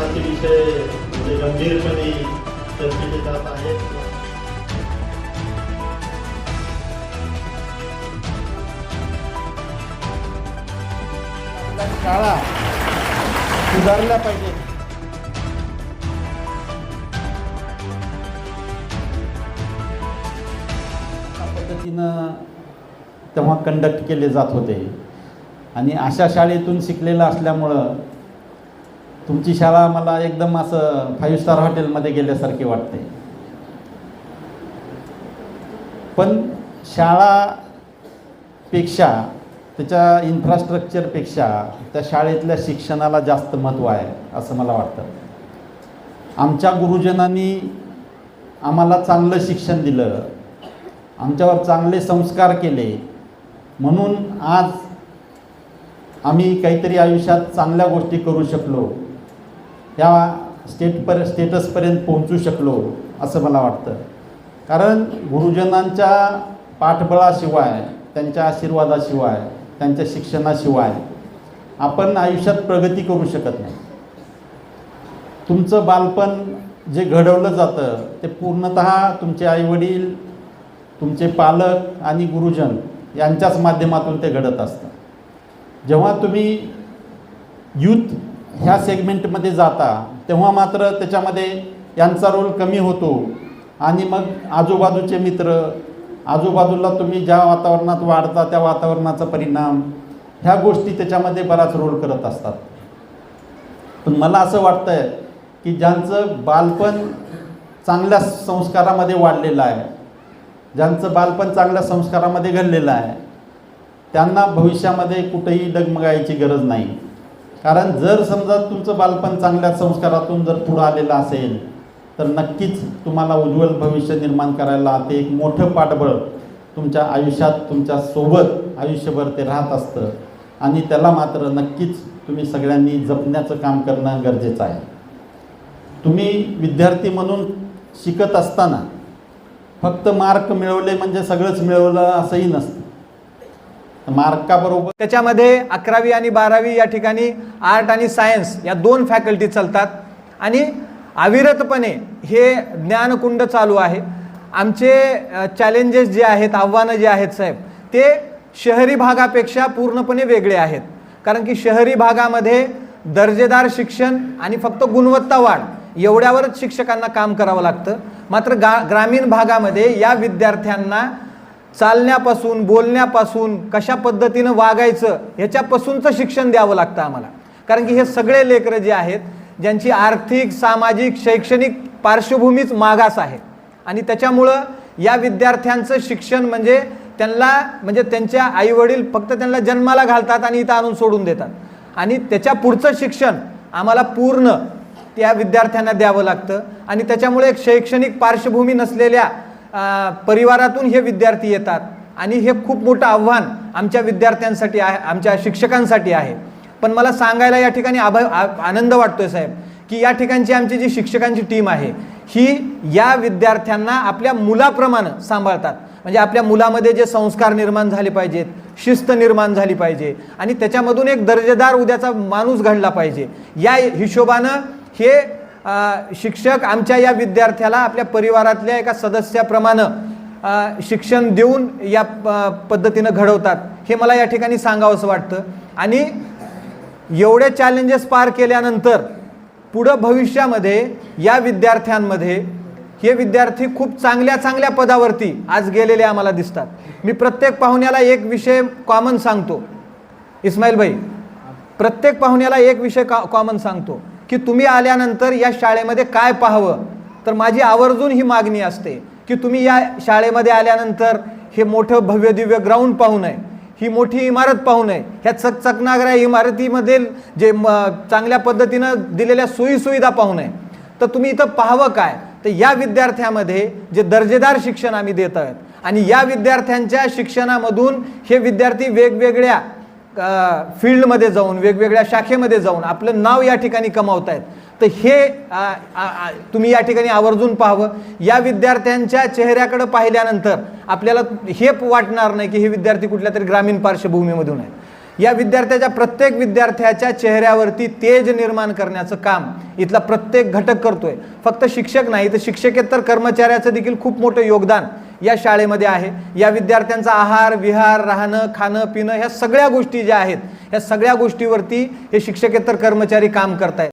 महत्त्वाचे विषय म्हणजे गंभीरपणे चर्चेले जात आहेत. शाळा सुधारल्या पाहिजे. पद्धतीनं तेव्हा कंडक्ट केले जात होते. आणि अशा शाळेतून शिकलेलं असल्यामुळं तुमची शाळा मला एकदम असं फाईव्ह स्टार हॉटेलमध्ये गेल्यासारखी वाटते. पण शाळापेक्षा त्याच्या इन्फ्रास्ट्रक्चरपेक्षा त्या शाळेतल्या शिक्षणाला जास्त महत्त्व आहे असं मला वाटतं. आमच्या गुरुजनांनी आम्हाला चांगलं शिक्षण दिलं आमच्यावर चांगले संस्कार केले. म्हणून आज आम्ही काहीतरी आयुष्यात चांगल्या गोष्टी करू शकलो. या स्टेटपर स्टेटसपर्यंत पोहोचू शकलो असं मला वाटतं. कारण गुरुजनांच्या पाठबळाशिवाय त्यांच्या आशीर्वादाशिवाय त्यांच्या शिक्षणाशिवाय आपण आयुष्यात प्रगती करू शकत नाही. तुमचं बालपण जे घडवलं जातं ते पूर्णत तुमचे आईवडील तुमचे पालक आणि गुरुजन यांच्याच माध्यमातून ते घडत असतं. जेव्हा तुम्ही यूथ ह्या सेगमेंटमध्ये जाता तेव्हा मात्र त्याच्यामध्ये यांचा रोल कमी होतो. आणि मग आजूबाजूचे मित्र आजूबाजूला तुम्ही ज्या वातावरणात वाढता त्या वातावरणाचा परिणाम ह्या गोष्टी त्याच्यामध्ये बराच रोल करत असतात. पण मला असं वाटतं आहे की ज्यांचं बालपण चांगल्या संस्कारामध्ये वाढलेलं आहे ज्यांचं बालपण चांगल्या संस्कारामध्ये घडलेलं आहे त्यांना भविष्यामध्ये कुठेही डगमगायची गरज नाही. कारण जर समजा तुमचं बालपण चांगल्या संस्कारातून जर पुढं आलेलं असेल तर नक्कीच तुम्हाला उज्ज्वल भविष्य निर्माण करायला ते एक मोठं पाठबळ तुमच्या आयुष्यात तुमच्यासोबत आयुष्यभर ते राहत असतं. आणि त्याला मात्र नक्कीच तुम्ही सगळ्यांनी जपण्याचं काम करणं गरजेचं आहे. तुम्ही विद्यार्थी म्हणून शिकत असताना फक्त मार्क मिळवले म्हणजे सगळंच मिळवलं असंही नसतं. मार्काबरोबर. त्याच्यामध्ये अकरावी आणि बारावी या ठिकाणी आर्ट आणि सायन्स या दोन फॅकल्टी चालतात. आणि अविरतपणे हे ज्ञानकुंड चालू आहे. आमचे चॅलेंजेस जे आहेत आव्हानं जे आहेत साहेब ते शहरी भागापेक्षा पूर्णपणे वेगळे आहेत. कारण की शहरी भागामध्ये दर्जेदार शिक्षण आणि फक्त गुणवत्ता वाढ एवढ्यावरच शिक्षकांना काम करावं लागतं. मात्र गा ग्रामीण भागामध्ये या विद्यार्थ्यांना चालण्यापासून बोलण्यापासून कशा पद्धतीनं वागायचं ह्याच्यापासूनचं शिक्षण द्यावं लागतं आम्हाला. कारण की हे सगळे लेकरं जे आहेत ज्यांची आर्थिक सामाजिक शैक्षणिक पार्श्वभूमीच मागास आहे. आणि त्याच्यामुळं या विद्यार्थ्यांचं शिक्षण म्हणजे त्यांना म्हणजे त्यांच्या आईवडील फक्त त्यांना जन्माला घालतात आणि इथं आणून सोडून देतात. आणि त्याच्या पुढचं शिक्षण आम्हाला पूर्ण त्या विद्यार्थ्यांना द्यावं लागतं. आणि त्याच्यामुळे एक शैक्षणिक पार्श्वभूमी नसलेल्या परिवारातून हे विद्यार्थी येतात. आणि हे खूप मोठं आव्हान आमच्या विद्यार्थ्यांसाठी आहे आमच्या शिक्षकांसाठी आहे. पण मला सांगायला या ठिकाणी आभ आ- आनंद वाटतोय साहेब की या ठिकाणची आमची जी शिक्षकांची टीम आहे ही या विद्यार्थ्यांना आपल्या मुलाप्रमाणे सांभाळतात. म्हणजे आपल्या मुलामध्ये जे संस्कार निर्माण झाले पाहिजेत शिस्त निर्माण झाली पाहिजे आणि त्याच्यामधून एक दर्जेदार उद्याचा माणूस घडला पाहिजे. या हिशोबानं हे शिक्षक आमच्या या विद्यार्थ्याला आपल्या परिवारातल्या एका सदस्याप्रमाणे शिक्षण देऊन या प- पद्धतीनं घडवतात. हे मला या ठिकाणी सांगावंसं वाटतं. आणि एवढे चॅलेंजेस पार केल्यानंतर पुढं भविष्यामध्ये या विद्यार्थ्यांमध्ये हे विद्यार्थी खूप चांगल्या चांगल्या पदावरती आज गेलेले आम्हाला दिसतात. मी प्रत्येक पाहुण्याला एक विषय कॉमन सांगतो. इस्माईल भाई प्रत्येक पाहुण्याला एक विषय कॉमन सांगतो. की तुम्ही आल्यानंतर या शाळेमध्ये काय पाहावं? तर माझी आवर्जून ही मागणी असते की तुम्ही या शाळेमध्ये आल्यानंतर हे मोठं भव्य दिव्य ग्राउंड पाहू नये ही मोठी इमारत पाहू नये ह्या चकचकणाऱ्या इमारतीमधील जे म चांगल्या पद्धतीनं दिलेल्या सोयीसुविधा पाहू नये. तर तुम्ही इथं पाहावं काय? तर या विद्यार्थ्यामध्ये जे दर्जेदार शिक्षण आम्ही देत आहोत आणि या विद्यार्थ्यांच्या शिक्षणामधून हे विद्यार्थी वेगवेगळ्या फील्डमध्ये जाऊन वेगवेगळ्या शाखेमध्ये जाऊन आपलं नाव या ठिकाणी कमावत आहेत तर हे आ, आ, आ, तुम्ही या ठिकाणी आवर्जून पाहावं. या विद्यार्थ्यांच्या चेहऱ्याकडे पाहिल्यानंतर आपल्याला हे वाटणार नाही की हे विद्यार्थी कुठल्या तरी ग्रामीण पार्श्वभूमीमधून आहेत. या विद्यार्थ्याच्या प्रत्येक विद्यार्थ्याच्या चेहऱ्यावरती तेज निर्माण करण्याचं काम इथला प्रत्येक घटक करतोय. फक्त शिक्षक नाही तर शिक्षकेतर कर्मचाऱ्याचं देखील खूप मोठं योगदान. या शाळेमध्ये आहे. या विद्यार्थ्यांचा आहार विहार राहणं खाणं पिणं ह्या सगळ्या गोष्टी ज्या आहेत ह्या सगळ्या गोष्टीवरती हे शिक्षकेतर कर्मचारी काम करतायत.